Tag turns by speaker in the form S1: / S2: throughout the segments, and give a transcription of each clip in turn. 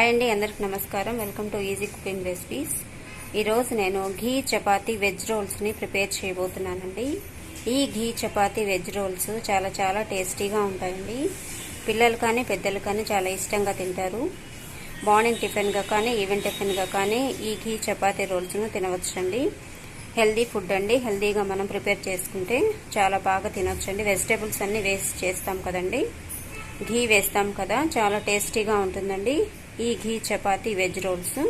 S1: Hi అండి అందరికి నమస్కారం. Welcome to easy cooking recipes. ఈరోజు నేను ఘీ చపాతీ వెజ్ రోల్స్ని ప్రిపేర్ చేయబోతున్నానండి. ఈ ఘీ చపాతీ వెజ్ రోల్స్ చాలా చాలా టేస్టీగా ఉంటాయండి. పిల్లలు కానీ పెద్దలు కానీ చాలా ఇష్టంగా తింటారు. మార్నింగ్ టిఫిన్గా కానీ ఈవెన్ టిఫిన్గా కానీ ఈ ఘీ చపాతీ రోల్స్ను తినవచ్చండి. హెల్దీ ఫుడ్ అండి. హెల్దీగా మనం ప్రిపేర్ చేసుకుంటే చాలా బాగా తినొచ్చండి. వెజిటేబుల్స్ అన్నీ వేస్ట్ చేస్తాం కదండి. ఘీ వేస్తాం కదా చాలా టేస్టీగా ఉంటుందండి. ఈ ఘీ చపాతీ వెజ్ రోల్స్.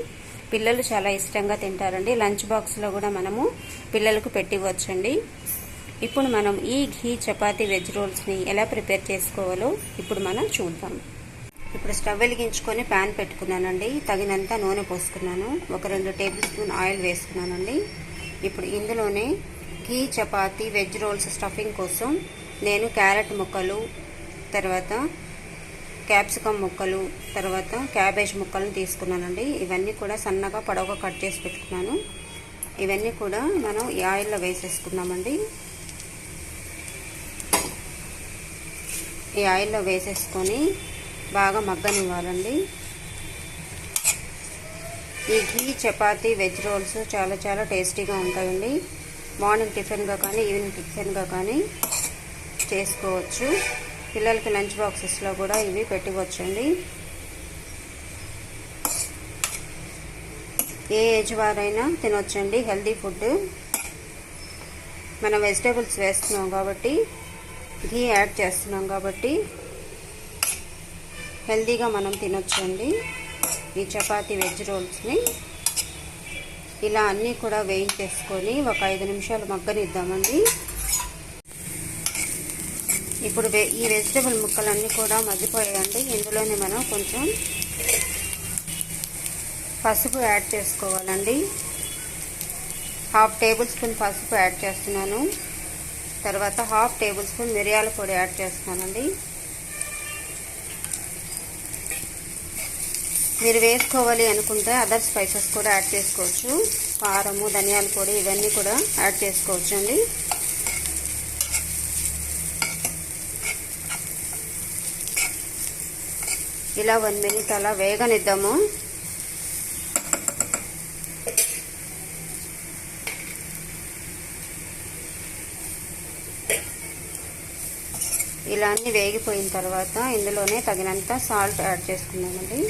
S1: పిల్లలు చాలా ఇష్టంగా తింటారండి. లంచ్ బాక్స్లో కూడా మనము పిల్లలకు పెట్టివచ్చండి ఇప్పుడు మనం ఈ ఘీ చపాతీ వెజ్ రోల్స్ని ఎలా ప్రిపేర్ చేసుకోవాలో ఇప్పుడు మనం చూద్దాం. ఇప్పుడు స్టవ్ వెలిగించుకొని ప్యాన్ పెట్టుకున్నానండి. తగినంత నూనె పోసుకున్నాను. ఒక రెండు టేబుల్ స్పూన్ ఆయిల్ వేసుకున్నానండి. ఇప్పుడు ఇందులోనే ghee chapati veg rolls stuffing కోసం నేను క్యారెట్ ముక్కలు తర్వాత క్యాప్సికమ్ ముక్కలు తర్వాత క్యాబేజ్ ముక్కలను తీసుకున్నానండి. ఇవన్నీ కూడా సన్నగా పొడవుగా కట్ చేసి పెట్టుకున్నాను. ఇవన్నీ కూడా మనం ఈ ఆయిల్లో వేసేసుకున్నామండి ఈ ఆయిల్లో వేసేసుకొని బాగా మగ్గనివ్వాలండి. ఈ ఘీ చపాతీ వెజ్ రోల్స్ చాలా చాలా టేస్టీగా ఉంటాయండి. మార్నింగ్ టిఫిన్గా కానీ ఈవినింగ్ టిఫిన్గా కానీ చేసుకోవచ్చు. పిల్లలకి లంచ్ బాక్సెస్లో కూడా ఇవి పెట్టివచ్చండి. ఏ ఏజ్ వారైనా తినొచ్చండి హెల్దీ ఫుడ్. మనం వెజిటేబుల్స్ వేస్తున్నాం కాబట్టి ఘీ యాడ్ చేస్తున్నాం కాబట్టి హెల్దీగా మనం తినొచ్చండి. ఈ చపాతీ వెజ్ రోల్స్ని ఇలా అన్నీ కూడా వేయించేసుకొని ఒక ఐదు నిమిషాలు మగ్గనిద్దామండి. ఇప్పుడు ఈ వెజిటబుల్ ముక్కలన్నీ కూడా మగ్గిపోయాయండి. ఇందులోనే మనం కొంచెం పసుపు యాడ్ చేసుకోవాలండి. హాఫ్ టేబుల్ స్పూన్ పసుపు యాడ్ చేస్తున్నాను. తర్వాత హాఫ్ టేబుల్ స్పూన్ మిరియాల పొడి యాడ్ చేస్తున్నానండి. మీరు వేసుకోవాలి అనుకుంటే అదర్ స్పైసెస్ కూడా యాడ్ చేసుకోవచ్చు. కారము ధనియాల పొడి ఇవన్నీ కూడా యాడ్ చేసుకోవచ్చు అండి ఇలా వన్ మినిట్ అలా వేగనిద్దాము. ఇలా అన్ని వేగిపోయిన తర్వాత ఇందులోనే తగినంత సాల్ట్ యాడ్ చేసుకున్నామండి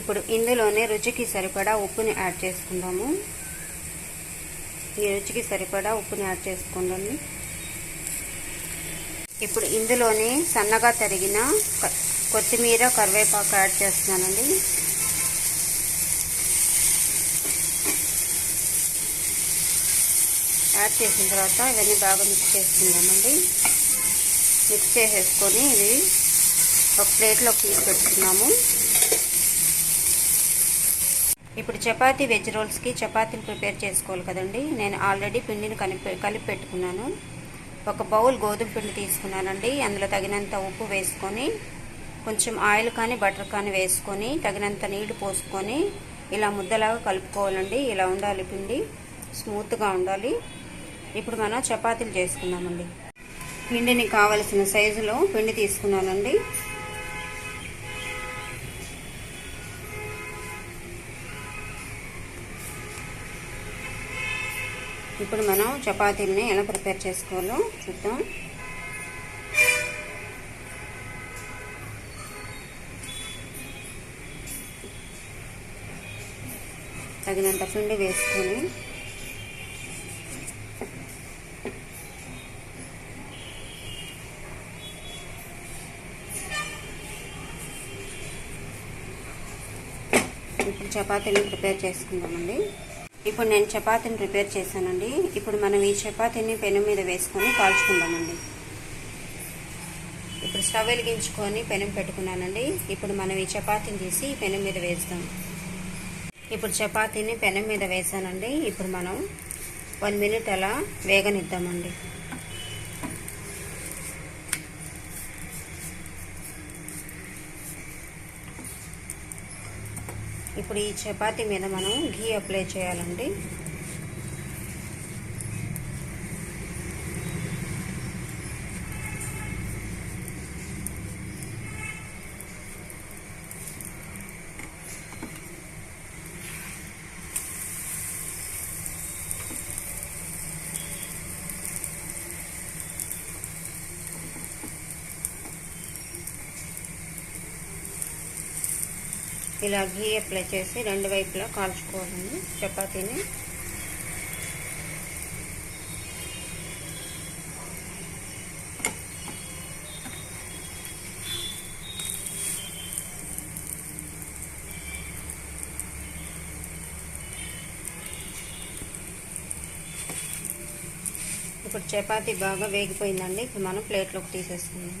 S1: ఇప్పుడు ఇందులోనే రుచికి సరిపడా ఉప్పుని యాడ్ చేసుకుందాము. ఈ రుచికి సరిపడా ఉప్పుని యాడ్ చేసుకోండి. ఇప్పుడు ఇందులోనే సన్నగా తరిగిన కొత్తిమీర కరివేపాకు యాడ్ చేస్తున్నానండి. యాడ్ చేసిన తర్వాత ఇవన్నీ బాగా మిక్స్ చేసుకుందామండి. మిక్స్ చేసేసుకొని ఇది ఒక ప్లేట్లో తీసి పెట్టుకున్నాము. ఇప్పుడు చపాతీ వెజ్ రోల్స్కి చపాతీని ప్రిపేర్ చేసుకోవాలి కదండి. నేను ఆల్రెడీ పిండిని కలిపి కలిపి పెట్టుకున్నాను. ఒక బౌల్ గోధుమ పిండి తీసుకున్నానండి. అందులో తగినంత ఉప్పు వేసుకొని కొంచెం ఆయిల్ కానీ బటర్ కానీ వేసుకొని తగినంత నీళ్ళు పోసుకొని ఇలా ముద్దలాగా కలుపుకోవాలండి. ఇలా ఉండాలి పిండి. స్మూత్గా ఉండాలి. ఇప్పుడు మనం చపాతీలు చేసుకున్నామండి పిండిని కావలసిన సైజులో పిండి తీసుకున్నానండి. ఇప్పుడు మనం చపాతీలని ఎలా ప్రిపేర్ చేసుకోవాలో చూద్దాం. తగినంత పిండి వేసుకొని ఇప్పుడు చపాతీని ప్రిపేర్ చేసుకుందామండి. ఇప్పుడు నేను చపాతీని ప్రిపేర్ చేశానండి. ఇప్పుడు మనం ఈ చపాతీని పెను మీద వేసుకొని కాల్చుకుందామండి. ఇప్పుడు స్టవ్ వెలిగించుకొని పెనం పెట్టుకున్నానండి. ఇప్పుడు మనం ఈ చపాతీని తీసి పెనం మీద వేస్తాం. ఇప్పుడు చపాతీని పెనం మీద వేసానండి ఇప్పుడు మనం వన్ మినిట్ అలా వేగనిద్దామండి. ఇప్పుడు ఈ చపాతీ మీద మనం ఘీ అప్లై చేయాలండి. ఇలా గీ అప్లై చేసి రెండు వైపులా కాల్చుకోవాలండి చపాతీని. ఇప్పుడు చపాతీ బాగా వేగిపోయిందండి. ఇప్పుడు మనం ప్లేట్లోకి తీసేసుకుందాం.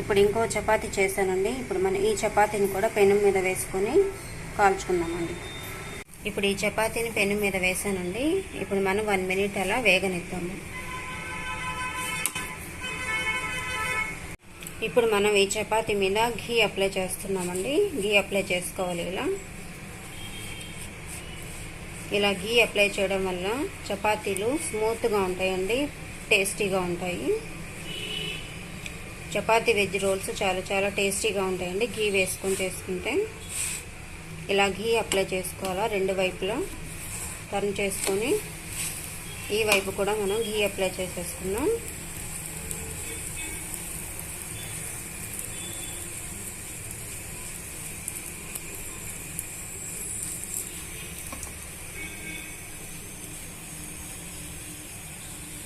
S1: ఇప్పుడు ఇంకో చపాతీ చేశానండి. ఇప్పుడు మనం ఈ చపాతీని కూడా పెను మీద వేసుకొని కాల్చుకుందామండి. ఇప్పుడు ఈ చపాతీని పెను మీద వేసానండి ఇప్పుడు మనం వన్ మినిట్ అలా వేగనిద్దాము. ఇప్పుడు మనం ఈ చపాతీ మీద ఘీ అప్లై చేస్తున్నామండి. ఘీ అప్లై చేసుకోవాలి ఇలా. ఇలా ఘీ అప్లై చేయడం వల్ల చపాతీలు స్మూత్గా ఉంటాయండి టేస్టీగా ఉంటాయి. చపాతీ వెజ్ రోల్స్ చాలా చాలా టేస్టీగా ఉంటాయండి. ఘీ వేసుకొని చేసుకుంటే ఇలా ఘీ అప్లై చేసుకోవాలా రెండు వైపులా. టర్న్ చేసుకొని ఈ వైపు కూడా మనం ఘీ అప్లై చేసేసుకున్నాం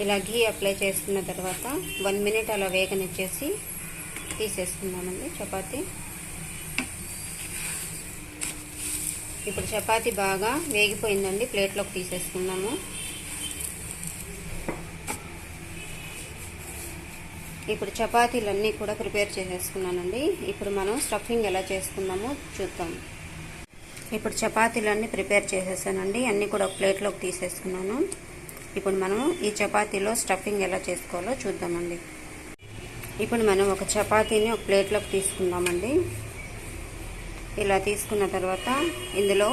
S1: ఇలా ఘీ అప్లై చేసుకున్న తర్వాత వన్ మినిట్ అలా వేగనిచ్చేసి తీసేసుకుందామండి చపాతి. ఇప్పుడు చపాతి బాగా వేగిపోయిందండి ప్లేట్లోకి తీసేసుకున్నాము ఇప్పుడు చపాతీలన్నీ కూడా ప్రిపేర్ చేసేసుకున్నానండి. ఇప్పుడు మనం స్టఫింగ్ ఎలా చేసుకుందామో చూద్దాం. ఇప్పుడు చపాతీలన్నీ ప్రిపేర్ చేసేసానండి అన్నీ కూడా ఒక ప్లేట్లోకి తీసేసుకున్నాను. ఇప్పుడు మనం ఈ చపాతీలో స్టఫింగ్ ఎలా చేసుకోవాలో చూద్దామండి. ఇప్పుడు మనం ఒక చపాతీని ఒక ప్లేట్లోకి తీసుకుందామండి. ఇలా తీసుకున్న తర్వాత ఇందులో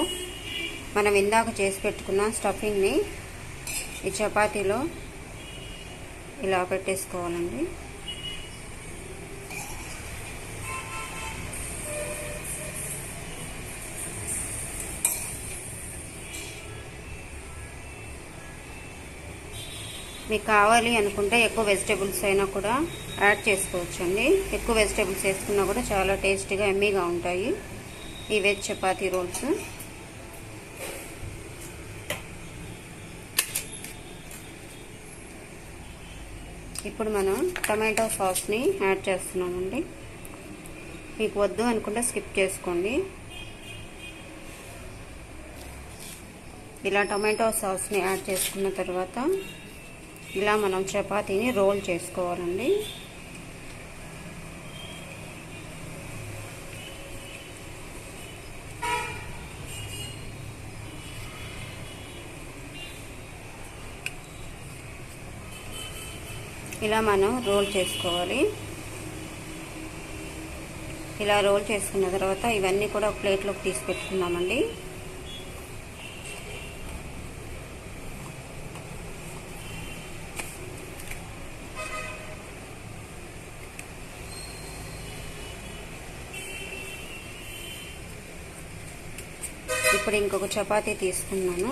S1: మనం ఇందాక చేసి పెట్టుకున్న స్టఫింగ్ని ఈ చపాతీలో ఇలా పెట్టేసుకోవాలండి. మీకు కావాలి అనుకుంటే ఎక్కువ వెజిటేబుల్స్ అయినా కూడా యాడ్ చేసుకోవచ్చండి. ఎక్కువ వెజిటేబుల్స్ వేసుకున్నా కూడా చాలా టేస్టీగా ఎమ్మీగా ఉంటాయి. ఈ వెజ్ చపాతీ రోల్స్. ఇప్పుడు మనం టమాటో సాస్ని యాడ్ చేస్తున్నామండి. మీకు వద్దు అనుకుంటే స్కిప్ చేసుకోండి. ఇలా టమాటో సాస్ని యాడ్ చేసుకున్న తర్వాత ఇలా మనం చపాతీని రోల్ చేసుకోవాలండి. ఇలా మనం రోల్ చేసుకోవాలి. ఇలా రోల్ చేసుకున్న తర్వాత ఇవన్నీ కూడా ఒక ప్లేట్లోకి తీసి ఇప్పుడు ఇంకొక చపాతీ తీసుకున్నాను.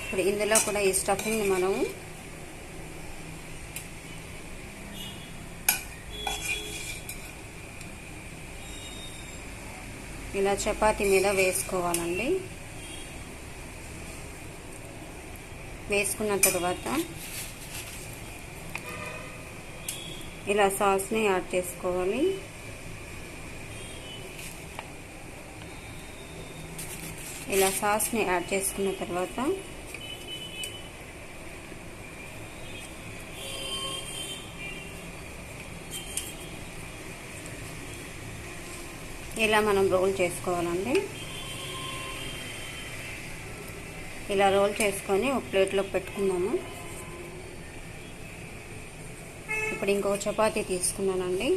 S1: ఇప్పుడు ఇందులో కూడా ఈ స్టఫింగ్ మనం ఇలా చపాతీ మీద వేసుకోవాలండి. వేసుకున్న తర్వాత ఇలా సాస్ని యాడ్ చేసుకోవాలి. ఇలా సాస్ని యాడ్ చేసుకున్న తర్వాత ఇలా మనం రోల్ చేసుకోవాలండి. ఇలా రోల్ చేసుకొని ఒక ప్లేట్లోకి పెట్టుకుందాము ఇప్పుడు ఇంకొక చపాతీ తీసుకున్నానండి.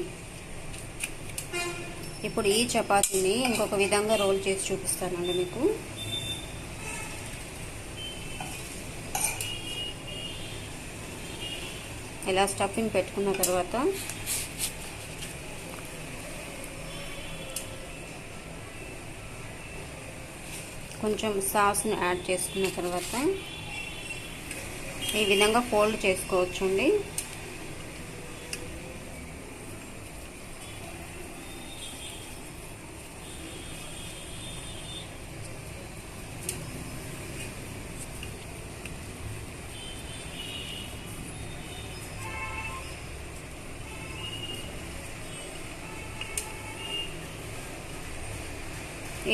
S1: ఇప్పుడు ఈ చపాతీని ఇంకొక విధంగా రోల్ చేసి చూపిస్తానండి మీకు. ఇలా స్టఫింగ్ పెట్టుకున్న తర్వాత కొంచెం సాస్ని యాడ్ చేసుకున్న తర్వాత ఈ విధంగా ఫోల్డ్ చేసుకోవచ్చండి.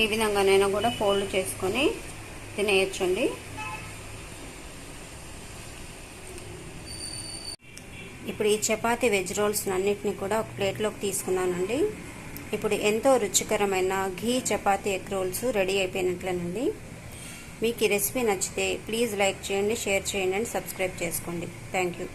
S1: ఈ విధంగానైనా కూడా ఫోల్డ్ చేసుకొని తినేయచ్చండి. ఇప్పుడు ఈ చపాతీ వెజ్ రోల్స్ అన్నిటిని కూడా ఒక ప్లేట్లోకి తీసుకున్నానండి. ఇప్పుడు ఎంతో రుచికరమైన ghee chapati egg rolls ready అయిపోయినట్లేనండి. మీకు ఈ రెసిపీ నచ్చితే ప్లీజ్ లైక్ చేయండి షేర్ చేయండి అండ్ సబ్స్క్రైబ్ చేసుకోండి. Thank you.